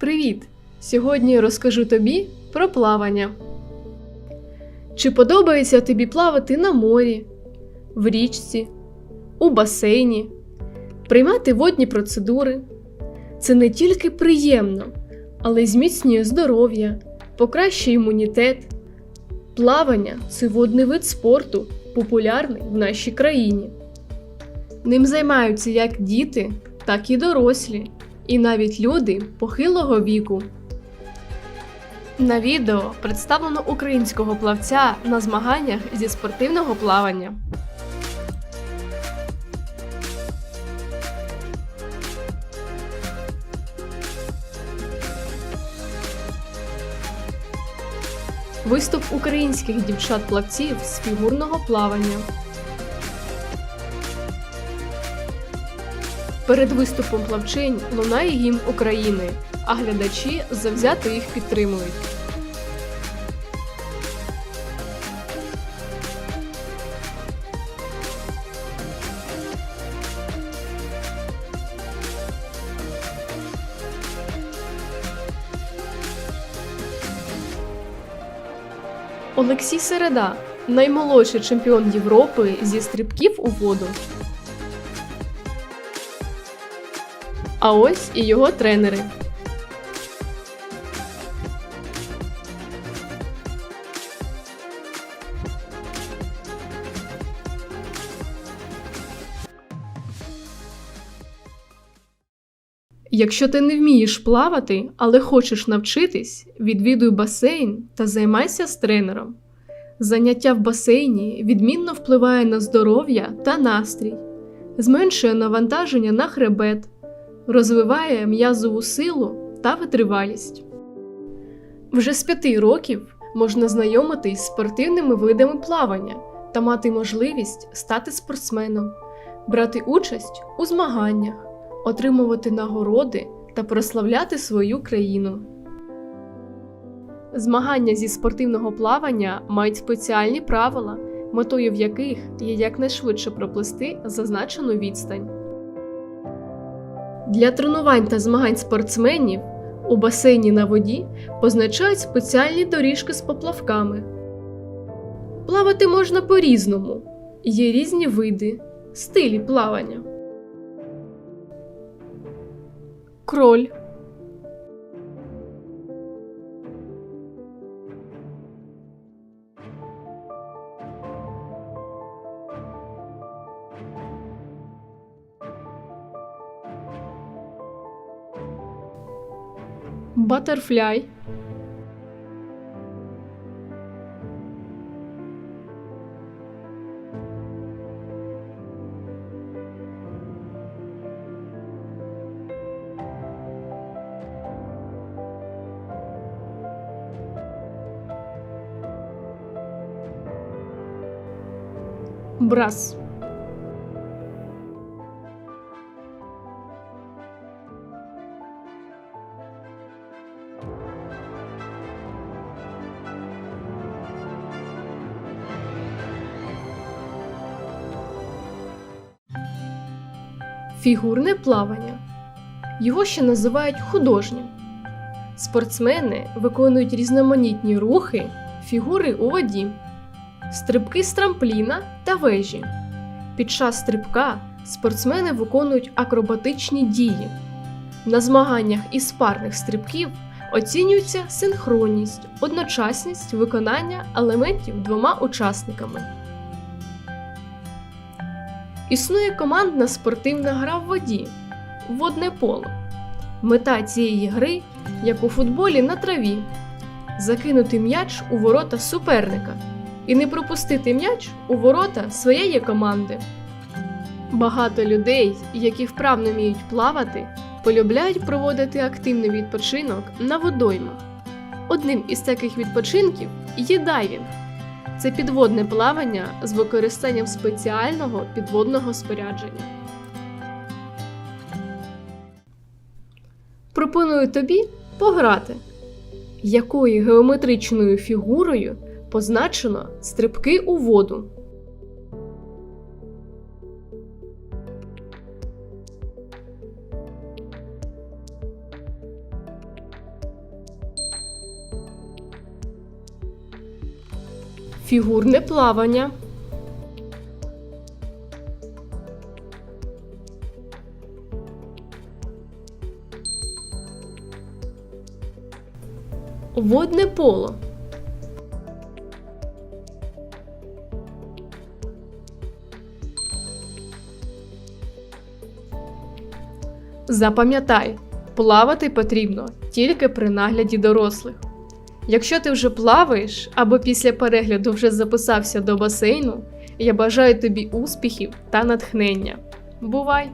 Привіт! Сьогодні розкажу тобі про плавання. Чи подобається тобі плавати на морі, в річці, у басейні, приймати водні процедури? Це не тільки приємно, але й зміцнює здоров'я, покращує імунітет. Плавання це водний вид спорту, популярний в нашій країні. Ним займаються як діти, так і дорослі, і навіть люди похилого віку. На відео представлено українського плавця на змаганнях зі спортивного плавання. Виступ українських дівчат-плавців з фігурного плавання. Перед виступом плавчинь лунає гімн України, а глядачі завзято їх підтримують. Олексій Середа наймолодший чемпіон Європи зі стрибків у воду. А ось і його тренери. Якщо ти не вмієш плавати, але хочеш навчитись, відвідуй басейн та займайся з тренером. Заняття в басейні відмінно впливає на здоров'я та настрій, зменшує навантаження на хребет, розвиває м'язову силу та витривалість. Вже з п'яти років можна знайомитись з спортивними видами плавання та мати можливість стати спортсменом, брати участь у змаганнях, отримувати нагороди та прославляти свою країну. Змагання зі спортивного плавання мають спеціальні правила, метою в яких є якнайшвидше проплисти зазначену відстань. Для тренувань та змагань спортсменів у басейні на воді позначають спеціальні доріжки з поплавками. Плавати можна по-різному, є різні види, стилі плавання. Кроль Батерфляй. Брас. Фігурне плавання. Його ще називають художнім. Спортсмени виконують різноманітні рухи, фігури у воді, стрибки з трампліна та вежі. Під час стрибка спортсмени виконують акробатичні дії. На змаганнях із парних стрибків оцінюється синхронність, одночасність виконання елементів двома учасниками. Існує командна спортивна гра в воді водне поло. Мета цієї гри, як у футболі на траві, закинути м'яч у ворота суперника і не пропустити м'яч у ворота своєї команди. Багато людей, які вправно вміють плавати, полюбляють проводити активний відпочинок на водоймах. Одним із таких відпочинків є дайвінг. Це підводне плавання з використанням спеціального підводного спорядження. Пропоную тобі пограти, якою геометричною фігурою позначено стрибки у воду. Фігурне плавання, водне поло, Запам'ятай, плавати потрібно тільки при нагляді дорослих. Якщо ти вже плаваєш або після перегляду вже записався до басейну, я бажаю тобі успіхів та натхнення. Бувай!